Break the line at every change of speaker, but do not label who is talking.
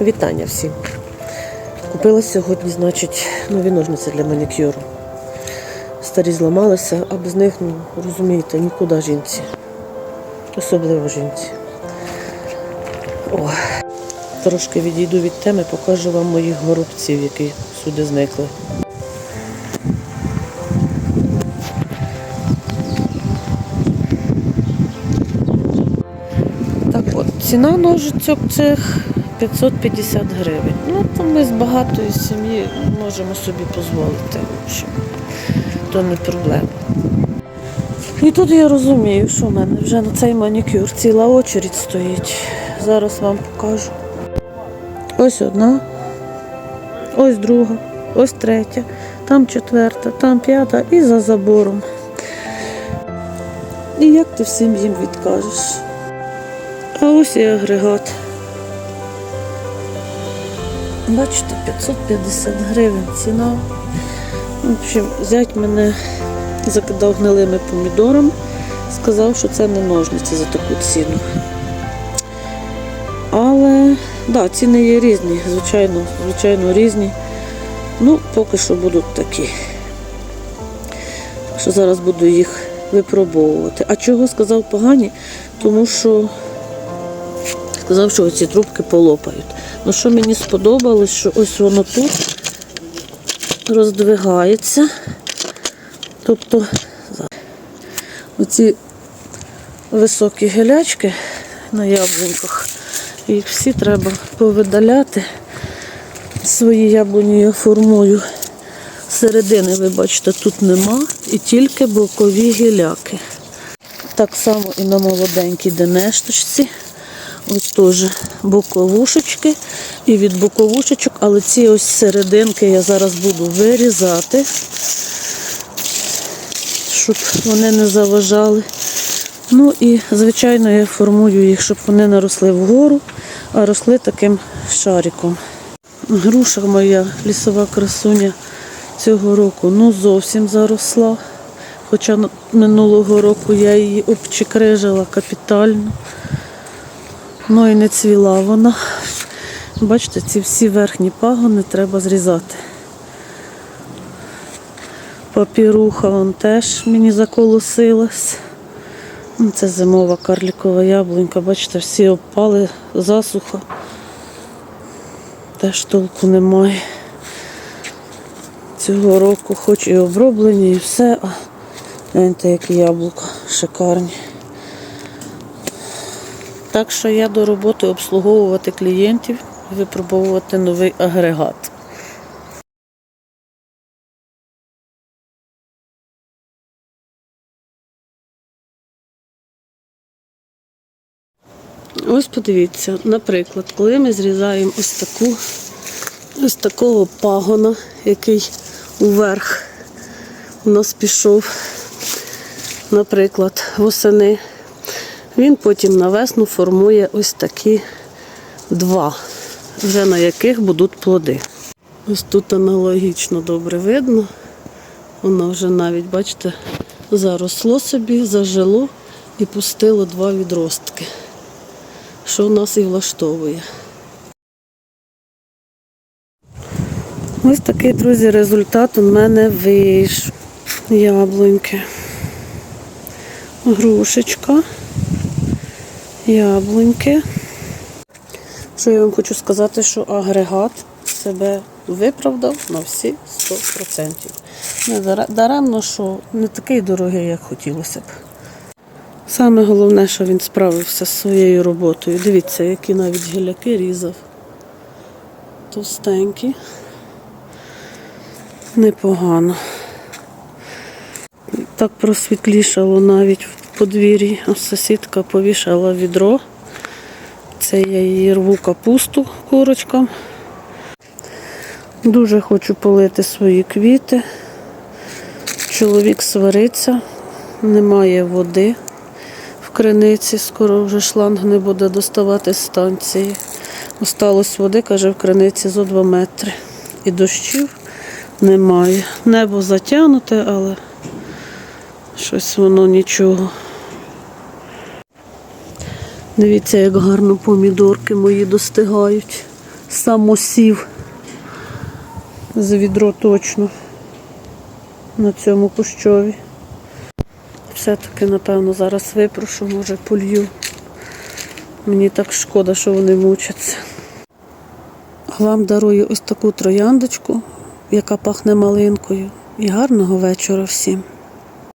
Вітання всім. Купила сьогодні, значить, нові ножниці для манікюру. Старі зламалися, а без них, ну, розумієте, нікуди жінці. Особливо жінці. О, трошки відійду від теми, покажу вам моїх горобців, які сюди зникли. Так от, ціна ножицьок цих 550 гривень. Ну, то ми з багатої сім'ї можемо собі дозволити. В то не проблема. І тут я розумію, що в мене вже на цей манікюр ціла очередь стоїть. Зараз вам покажу. Ось одна, ось друга, ось третя, там четверта, там п'ята і за забором. І як ти всім їм відкажеш? А ось і агрегат. Бачите, 550 гривень ціна. В общем, зять мене закидав гнилими помідорами, сказав, що це не ножниці за таку ціну. Але да, ціни є різні, звичайно, звичайно різні. Ну, поки що будуть такі. Так що зараз буду їх випробовувати. А чого сказав погані? Тому що сказав, що ці трубки полопають. Ну, що мені сподобалось, що ось воно тут роздвигається. Тобто оці високі гелячки на яблуньках, їх всі треба повидаляти. Свої яблуні я формую. Середини, ви бачите, тут нема, і тільки бокові гіляки. Так само і на молоденькій денешточці. Ось теж боковушечки і від боковушечок, але ці ось серединки я зараз буду вирізати, щоб вони не заважали. Ну і, звичайно, я формую їх, щоб вони не росли вгору, а росли таким шариком. Груша моя лісова красуня цього року ну зовсім заросла. Хоча минулого року я її обчекрижила капітально. Ну і не цвіла вона. Бачите, ці всі верхні пагони треба зрізати. Папіруха вон теж мені заколосилась. Ну, Це зимова карлікова яблунька. Бачите, всі опали, засуха. Теж толку немає. Цього року хоч і оброблені, і все, а гляньте, які яблука шикарні. Так що я до роботи обслуговувати клієнтів, і випробовувати новий агрегат. Ось подивіться, наприклад, коли ми зрізаємо ось таку, ось такого пагона, який уверх у нас пішов, наприклад, восени, він потім на весну формує ось такі два, вже на яких будуть плоди. Ось тут аналогічно добре видно. Воно вже навіть, бачите, заросло собі, зажило і пустило два відростки, що нас і влаштовує. Ось такий, друзі, результат у мене вийшов. Яблуньки. Грушечка. Яблуньки. Що я вам хочу сказати, що агрегат себе виправдав на всі 100%. Не даремно, що не такий дорогий, як хотілося б. Саме головне, що він справився з своєю роботою. Дивіться, які навіть гіляки різав. Товстенькі. Непогано. Так просвітлішало навіть подвір'ї. Сусідка повішала відро. Це я її рву капусту курочкам. Дуже хочу полити свої квіти. Чоловік свариться, немає води в криниці, скоро вже шланг не буде доставати з станції. Осталось води, каже, в криниці зо 2 метри. І дощів немає. Небо затягнуте, але щось воно нічого. Дивіться, як гарно помідорки мої достигають. Самосів. З відро точно на цьому кущові. Все-таки, напевно, зараз випрошу, може полью. Мені так шкода, що вони мучаться. Вам дарую ось таку трояндочку, яка пахне малинкою. І гарного вечора всім.